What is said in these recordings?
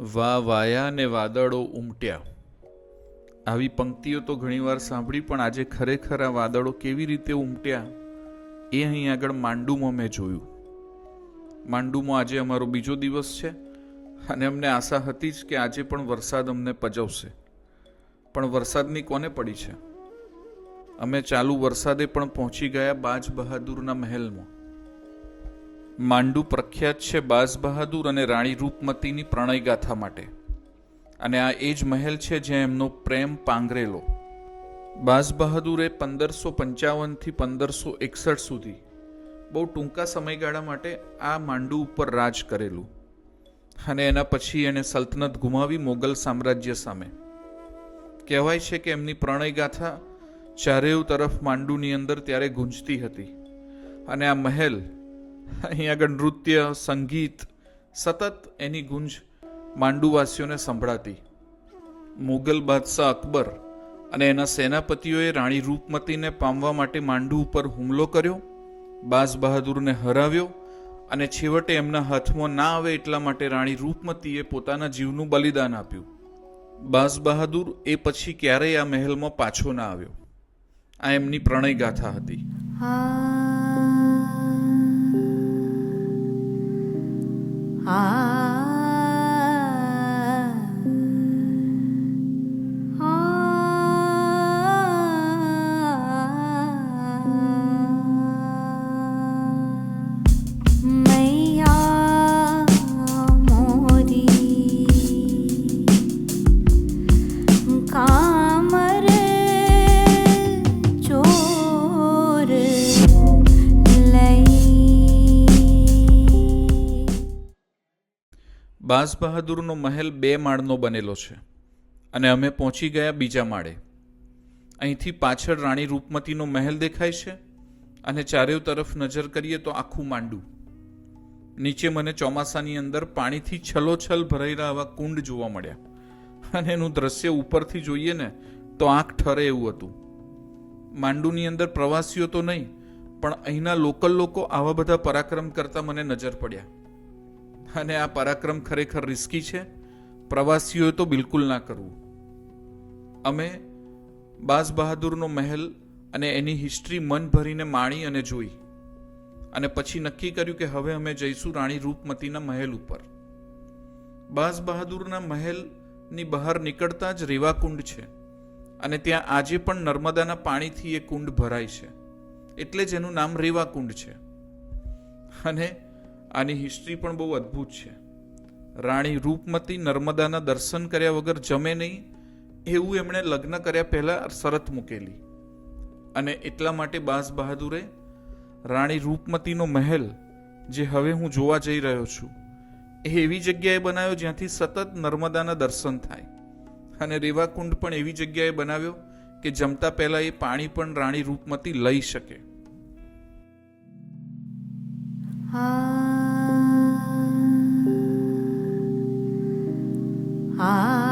વા વાયા ને વાદળો ઉમટ્યા. આવી પંક્તિઓ તો ઘણીવાર સાંભળી, પણ આજે ખરેખર આ વાદળો કેવી રીતે ઉમટ્યા, એ અહીં આગળ માંડુમાં મેં જોયું. માંડુમાં આજે અમારો બીજો દિવસ છે, અને અમને આશા હતી જ કે આજે પણ વરસાદ અમને પજવશે. પણ વરસાદની કોને પડી છે? અમે ચાલુ વરસાદે પણ પહોંચી ગયા બાજ બહાદુરના મહેલમાં. માંડુ પ્રખ્યાત છે બાઝ બહાદુર અને રાણી રૂપમતીની પ્રણય ગાથા માટે. અને આ એ જ મહેલ છે જ્યાં એમનો પ્રેમ પાંગરેલો. બાઝ બહાદુરે પંદરસો પંચાવનથી પંદરસો એકસઠ સુધી બહુ ટૂંકા સમયગાળા માટે આ માંડુ ઉપર રાજ કરેલું. અને એના પછી એણે સલ્તનત ગુમાવી મોગલ સામ્રાજ્ય સામે. કહેવાય છે કે એમની પ્રણય ગાથા ચારેય તરફ માંડુની અંદર ત્યારે ગુંજતી હતી. અને આ મહેલ અહીં આગળ નૃત્ય, સંગીત, સતત એની ગુંજ માંડુવાસીઓને સંભળાતી. મુગલ બાદશાહ અકબર અને એના સેનાપતિઓએ રાણી રૂપમતીને પામવા માટે માંડુ ઉપર હુમલો કર્યો બાસ બહાદુરને હરાવ્યો અને છેવટે એમના હાથમાં ના આવે એટલા માટે રાણી રૂપમતીએ પોતાના જીવનું બલિદાન આપ્યું. બાસ બહાદુર એ પછી ક્યારેય આ મહેલમાં પાછો ના આવ્યો. આ એમની પ્રણય ગાથા હતી Ah. બાજ બહાદુરનો મહેલ બે માળનો બનેલો છે અને અમે પહોંચી ગયા બીજા માળે. અહીંથી પાછળ રાણી રૂપમતીનો મહેલ દેખાય છે અને ચારેય તરફ નજર કરીએ તો આખું માંડું. નીચે મને ચોમાસાની અંદર પાણીથી છલોછલ ભરાયેલા આવા કુંડ જોવા મળ્યા. અને એનું દ્રશ્ય ઉપરથી જોઈએ ને તો આંખ ઠરે એવું હતું. માંડુની અંદર પ્રવાસીઓ તો નહીં, પણ અહીંના લોકલ લોકો આવા બધા પરાક્રમ કરતા મને નજર પડ્યા. અને આ પરાક્રમ ખરેખર રિસ્કી છે? પ્રવાસીઓએ તો બિલકુલ ના કરવું. અમે બાઝ બહાદુરનો મહેલ અને એની હિસ્ટ્રી મન ભરીને માણી અને જોઈ. અને પછી નક્કી કર્યું કે હવે અમે જઈશું રાણી રૂપમતીના મહેલ ઉપર. બાઝ બહાદુરના મહેલની બહાર નીકળતા જ રેવાકુંડ છે અને ત્યાં આજે પણ નર્મદાના પાણીથી એ કુંડ ભરાય છે. એટલે જ એનું નામ રેવાકુંડ છે. અને આની હિસ્ટ્રી પણ બહુ અદ્ભુત છે. રાણી રૂપમતી નર્મદાના દર્શન કર્યા વગર જમે નહીં, એવું એમણે લગ્ન કર્યા પહેલાં શરત મૂકેલી. અને એટલા માટે બાસ બહાદુરે રાણી રૂપમતીનો મહેલ, જે હવે હું જોવા જઈ રહ્યો છું, એ એવી જગ્યાએ બનાવ્યો જ્યાંથી સતત નર્મદાના દર્શન થાય. અને રેવાકુંડ પણ એવી જગ્યાએ બનાવ્યો કે જમતા પહેલાં એ પાણી પણ રાણી રૂપમતી લઈ શકે. Ah.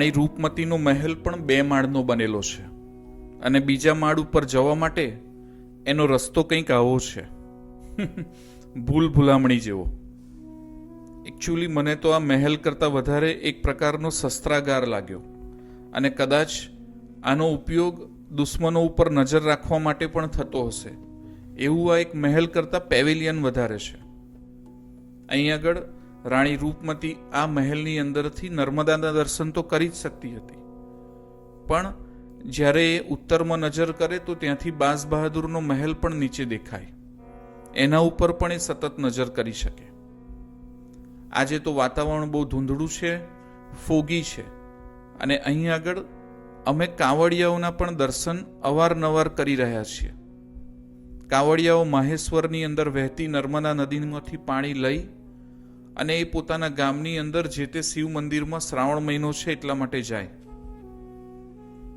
રાણી રૂપમતીનો મહેલ પણ બે માળનો બનેલો છે અને બીજા માળ ઉપર જવા માટે એનો રસ્તો કંઈક આવો છે. ભૂલ ભૂલામણી જેવો. એકચ્યુઅલી મને તો આ મહેલ કરતાં વધારે એક પ્રકારનો શસ્ત્રાગાર લાગ્યો અને કદાચ આનો ઉપયોગ દુશ્મનો ઉપર નજર રાખવા માટે પણ થતો હશે. એવું આ એક મહેલ કરતાં પેવેલિયન વધારે છે. અહીં આગળ રાણી રૂપમતી આ મહેલની અંદરથી નર્મદાના દર્શન તો કરી જ શકતી હતી. પણ જ્યારે એ ઉત્તરમાં નજર કરે તો ત્યાંથી બાસ બહાદુરનો મહેલ પણ નીચે દેખાય. એના ઉપર પણ એ સતત નજર કરી શકે. આજે તો વાતાવરણ બહુ ધૂંધળું છે, ફોગી છે અને અહીં આગળ અમે કાંવડિયાઓના પણ દર્શન અવારનવાર કરી રહ્યા છીએ. કાંવડિયાઓ માહેશ્વરની અંદર વહેતી નર્મદા નદીમાંથી પાણી લઈ અને એ પોતાના ગામની અંદર જે તે શિવ મંદિરમાં શ્રાવણ મહિનો છે એટલા માટે જાય.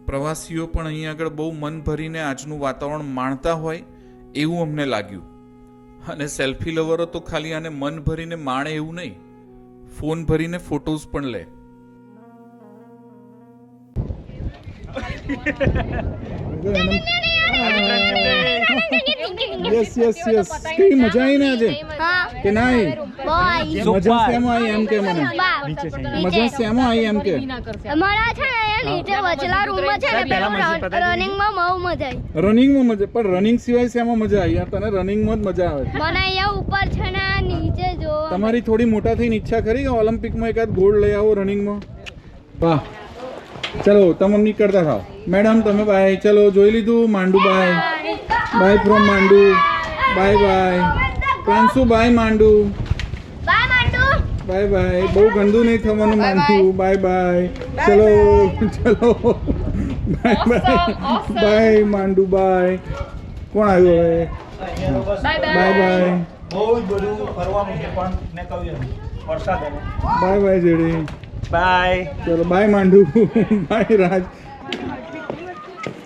પ્રવાસીઓ પણ અહીં આગળ બહુ મન ભરીને આજનું વાતાવરણ માણતા હોય એવું અમને લાગ્યું. અને સેલ્ફી લવરો તો ખાલી આને મન ભરીને માણે એવું નહીં. ફોન ભરીને ફોટોઝ પણ લે. યસ યસ યસ કઈ મજા આવી ને આજે? કે ના મજા શેમાં આવી એમ કે મને? મજા શેમાં આવી એમ કે? અમારા છે ને નીચે વચલા રૂમમાં છે ને પેલું રનિંગમાં બહુ મજા આવી રનિંગમાં મજા પણ રનિંગ સિવાય શેમાં મજા આવી યાર તને રનિંગમાં જ મજા આવે. મને અહીંયા ઉપર છે ને નીચે જો તમારી થોડી મોટા થઈને ઈચ્છા ખરી કે ઓલિમ્પિકમાં એકાદ ગોલ્ડ લઈ આવો રનિંગમાં? વાહ. ચલો તમે નીકળતા થાવ મેડમ તમે બાય ચલો જોઈ લીધું Mandu bye bye from Mandu. Bye bye Pranshu bye Mandu. Bye bye bye બહુ ગંદુ નહીં થવાનું માંડુ. બાય બાય ચલો ચલો. Bye bye bye Mandu bye કોણ આવ્યું હવે? બાય બાય બહુ જ બધું ફરવાનું છે પણ મેં કહ્યું વરસાદ બાય બાય જેડી. બાય ચલો bye Mandu. Bye Raj.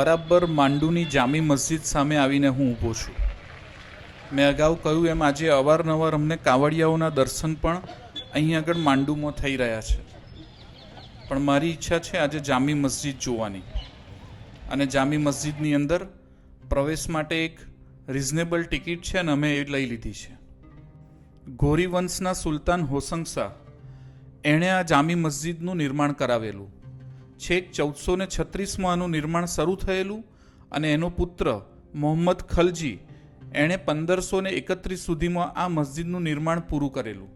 બરાબર માંડુની જામી મસ્જિદ સામે આવીને હું ઊભો છું. મેં અગાઉ કહ્યું એમ આજે અવારનવાર અમને કાવડિયાઓના દર્શન પણ અહીં આગળ માંડુમાં થઈ રહ્યા છે. પણ મારી ઈચ્છા છે આજે જામી મસ્જિદ જોવાની. અને જામી મસ્જિદની અંદર પ્રવેશ માટે એક રિઝનેબલ ટિકિટ છે અને અમે એ લઈ લીધી છે. ગોરી વંશના સુલતાન હોસંગ શાહ એણે આ જામી મસ્જિદનું નિર્માણ કરાવેલું. છેક ચૌદસો ને છત્રીસમાં આનું નિર્માણ શરૂ થયેલું અને એનો પુત્ર મોહમ્મદ ખલજી એણે પંદરસો ને એકત્રીસ સુધીમાં આ મસ્જિદનું નિર્માણ પૂરું કરેલું.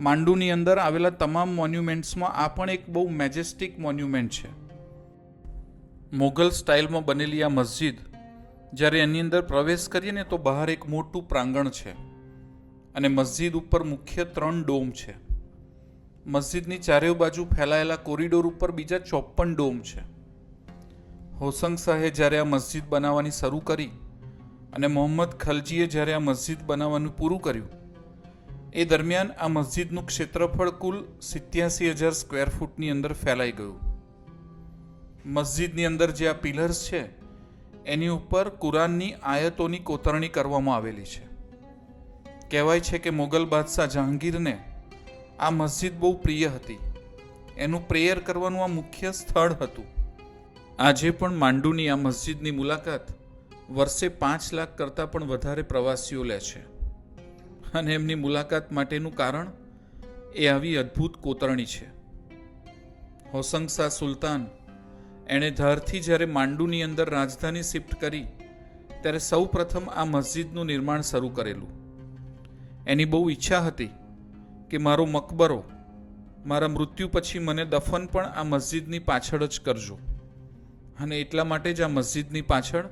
માંડુની અંદર આવેલા તમામ મોન્યુમેન્ટ્સમાં આ પણ એક બહુ મેજેસ્ટિક મોન્યુમેન્ટ છે. મોગલ સ્ટાઇલમાં બનેલી આ મસ્જિદ જ્યારે એની અંદર પ્રવેશ કરીએ ને તો બહાર એક મોટું પ્રાંગણ છે અને મસ્જિદ ઉપર મુખ્ય ત્રણ ડોમ છે. મસ્જિદની ચારેય બાજુ ફેલાયેલા કોરિડોર ઉપર બીજા ચોપ્પન ડોમ છે. હોસંગ શાહે જ્યારે આ મસ્જિદ બનાવવાની શરૂ કરી અને મોહમ્મદ ખલજીએ જ્યારે આ મસ્જિદ બનાવવાનું પૂરું કર્યું, એ દરમિયાન આ મસ્જિદનું ક્ષેત્રફળ કુલ સિત્યાસી હજાર સ્ક્વેર ફૂટની અંદર ફેલાઈ ગયું. મસ્જિદની અંદર જે આ પિલર્સ છે, એની ઉપર કુરાનની આયતોની કોતરણી કરવામાં આવેલી છે. કહેવાય છે કે મોગલ બાદશાહ જહાંગીરને આ મસ્જિદ બહુ પ્રિય હતી. એનું પ્રેયર કરવાનું આ મુખ્ય સ્થળ હતું. આજે પણ માંડુની આ મસ્જિદની મુલાકાત વર્ષે પાંચ લાખ કરતાં પણ વધારે પ્રવાસીઓ લે છે. અને એમની મુલાકાત માટેનું કારણ એ આવી અદ્ભુત કોતરણી છે. હોસંગ શાહ સુલતાન એણે ધારથી જ્યારે માંડુની અંદર રાજધાની શિફ્ટ કરી, ત્યારે સૌ પ્રથમ આ મસ્જિદનું નિર્માણ શરૂ કરેલું. એની બહુ ઈચ્છા હતી કે મારો મકબરો, મારા મૃત્યુ પછી મને દફન પણ આ મસ્જિદની પાછળ જ કરજો. અને એટલા માટે જ આ મસ્જિદની પાછળ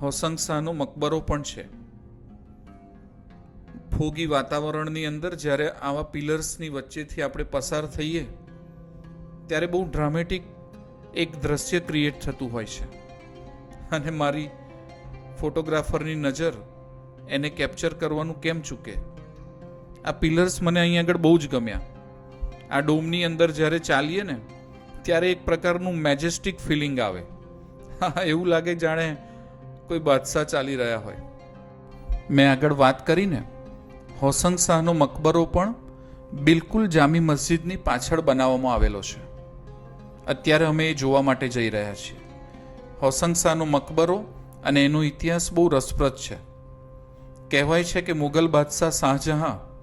હોસંગ શાહનો મકબરો પણ છે. ફોગી વાતાવરણની અંદર જ્યારે આવા પિલર્સની વચ્ચેથી આપણે પસાર થઈએ, ત્યારે બહુ ડ્રામેટિક એક દ્રશ્ય ક્રિએટ થતું હોય છે. અને મારી ફોટોગ્રાફરની નજર એને કેપ્ચર કરવાનું કેમ ચૂકે? આ પિલર્સ મને અહીં આગળ બહુ જ ગમ્યા. આ ડોમની અંદર જ્યારે ચાલીએ ને, ત્યારે એક પ્રકારનું મેજેસ્ટિક ફિલિંગ આવે. હા, એવું લાગે જાણે કોઈ બાદશાહ ચાલી રહ્યા હોય. મેં આગળ વાત કરીને હોસંગ શાહનો મકબરો પણ બિલકુલ જામી મસ્જિદની પાછળ બનાવવામાં આવેલો છે. અત્યારે અમે એ જોવા માટે જઈ રહ્યા છીએ. હોસંગ શાહનો મકબરો અને એનો ઇતિહાસ બહુ રસપ્રદ છે. કહેવાય છે કે મુગલ બાદશાહ શાહજહાં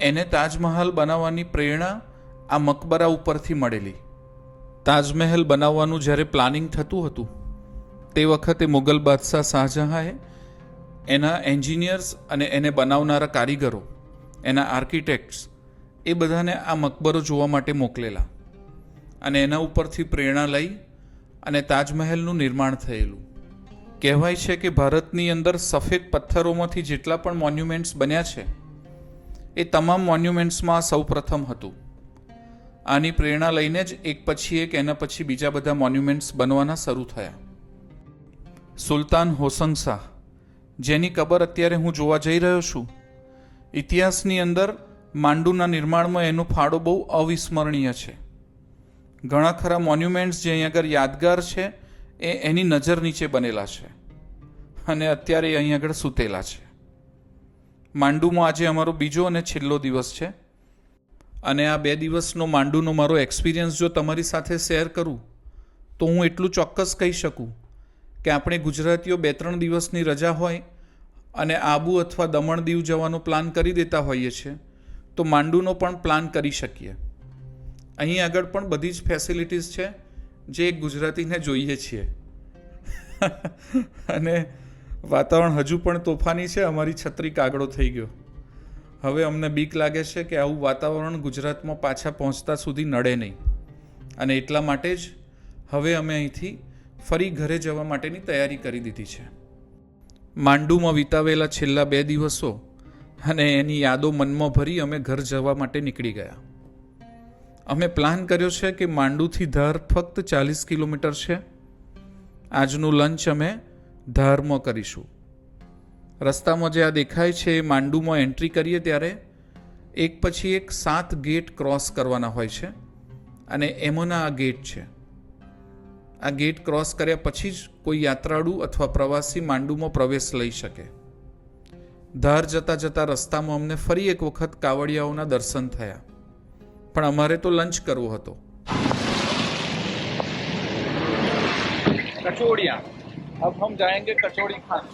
એને તાજમહાલ બનાવવાની પ્રેરણા આ મકબરા ઉપરથી મળેલી. તાજમહેલ બનાવવાનું જ્યારે પ્લાનિંગ થતું હતું, તે વખતે મુગલ બાદશાહ શાહજહાંએ એના એન્જિનિયર્સ અને એને બનાવનારા કારીગરો, એના આર્કિટેક્ટ્સ, એ બધાને આ મકબરો જોવા માટે મોકલેલા અને એના ઉપરથી પ્રેરણા લઈ અને તાજમહેલનું નિર્માણ થયેલું. કહેવાય છે કે ભારતની અંદર સફેદ પથ્થરોમાંથી જેટલા પણ મોન્યુમેન્ટ્સ બન્યા છે એ તમામ મોન્યુમેન્ટ્સમાં સૌ પ્રથમ હતું. આની પ્રેરણા લઈને જ એક પછી એક, એના પછી બીજા બધા મોન્યુમેન્ટ્સ બનવાના શરૂ થયા. સુલતાન હોસંગ શાહ, જેની કબર અત્યારે હું જોવા જઈ રહ્યો છું, ઇતિહાસની અંદર માંડુના નિર્માણમાં એનો ફાળો બહુ અવિસ્મરણીય છે. ઘણા ખરા મોન્યુમેન્ટ્સ જે અહીં આગળ યાદગાર છે, એ એની નજર નીચે બનેલા છે અને અત્યારે અહીં આગળ સૂતેલા છે. માંડુમાં આજે અમારો બીજો અને છેલ્લો દિવસ છે. અને આ બે દિવસનો માંડુનો મારો એક્સપિરિયન્સ જો તમારી સાથે શેર કરું, તો હું એટલું ચોક્કસ કહી શકું કે આપણે ગુજરાતીઓ બે ત્રણ દિવસની રજા હોય અને આબુ અથવા દમણ દીવ જવાનો પ્લાન કરી દેતા હોઈએ છીએ, તો માંડુનો પણ પ્લાન કરી શકીએ. અહીં આગળ પણ બધી જ ફેસિલિટીઝ છે જે એક ગુજરાતીને જોઈએ છીએ. અને વાતાવરણ હજુ પણ તોફાની છે, અમારી છત્રી કાગડો થઈ ગયો. હવે અમને બીક લાગે છે કે આવું વાતાવરણ ગુજરાતમાં પાછા પહોંચતા સુધી નડે નહીં. અને એટલા માટે જ હવે અમે અહીંથી ફરી ઘરે જવા માટેની તૈયારી કરી દીધી છે. માંડુમાં વિતાવેલા છેલ્લા બે દિવસો અને એની યાદો મનમાં ભરી અમે ઘર જવા માટે નીકળી ગયા. અમે પ્લાન કર્યો છે કે માંડુથી ધાર ફક્ત ચાલીસ કિલોમીટર છે. આજનું લંચ અમે ધારમાં કરીશું. રસ્તામાં જે આ દેખાય છે એ માંડુમાં એન્ટ્રી કરીએ ત્યારે એક પછી એક સાત ગેટ ક્રોસ કરવાના હોય છે અને એમોના આ ગેટ છે. આ ગેટ ક્રોસ કર્યા પછી જ કોઈ યાત્રાળુ અથવા પ્રવાસી માંડુમાં પ્રવેશ લઈ શકે. ધાર જતાં જતાં રસ્તામાં અમને ફરી એક વખત કાવડિયાઓના દર્શન થયા. પણ અમારે તો લંચ કરવો હતો. કચોડિયા. अब हम जाएंगे कचौड़ी खाने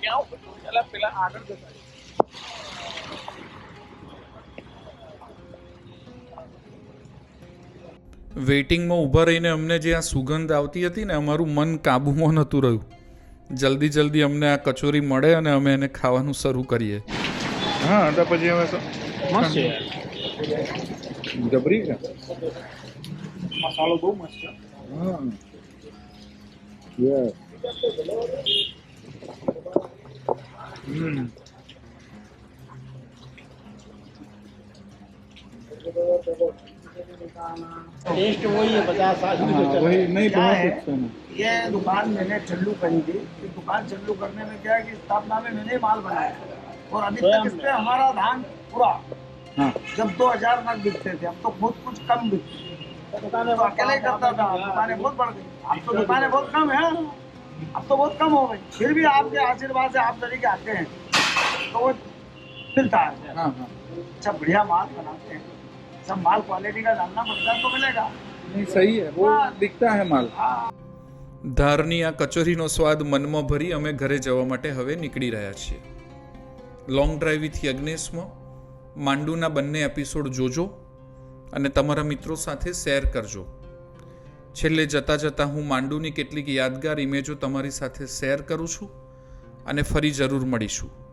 क्या चला પેલા આગળ જતા વેઇટિંગમાં ઊભા રહીને અમને જે આ સુગંધ આવતી હતી ને અમારું મન કાબૂમાં નહોતું રહ્યું જલ્દી જલ્દી અમને આ કચોરી મળે અને અમે એને ખાવાનું શરૂ કરીએ હા તો પછી હવે શું? મસ્ત છે જબરી છે મસાલો બહુ મસ્ત છે टेस्ट वही है पचास साल में ये दुकान मैंने चल्लू करी थी। कि दुकान चल्लू करने में क्या है कि स्थापना में मैंने माल बनाया। और अभी तक इस पे हमारा धान पूरा। हाँ। जब दो हज़ार नग बिकते थे अब तो बहुत कुछ कम बिकते। हैं। तो अकेले ही करता था दुकानें बहुत बढ़ गई अब तो दुकानें बहुत कम है अब तो बहुत कम हो गई फिर भी आपके आशीर्वाद से आप तरीके आते हैं तो वो मिलता है हाँ हाँ अच्छा बढ़िया माल बनाते हैं सब माल क्वालिटी का जानना पड़ता है तो मिलेगा नहीं सही है वो दिखता है माल ધારની આ કચોરીનો સ્વાદ મનમાં ભરી અમે ઘરે જવા માટે હવે નીકળી રહ્યા છીએ લોંગ ડ્રાઈવ વિથ યજ્ઞેશમાં માંડુના બંને એપિસોડ જોજો અને તમારા મિત્રો સાથે શેર કરજો. છેલ્લે જતાં જતાં હું માંડુની કેટલીક યાદગાર ઇમેજો તમારી સાથે શેર કરું છું અને ફરી જરૂર મળીશું.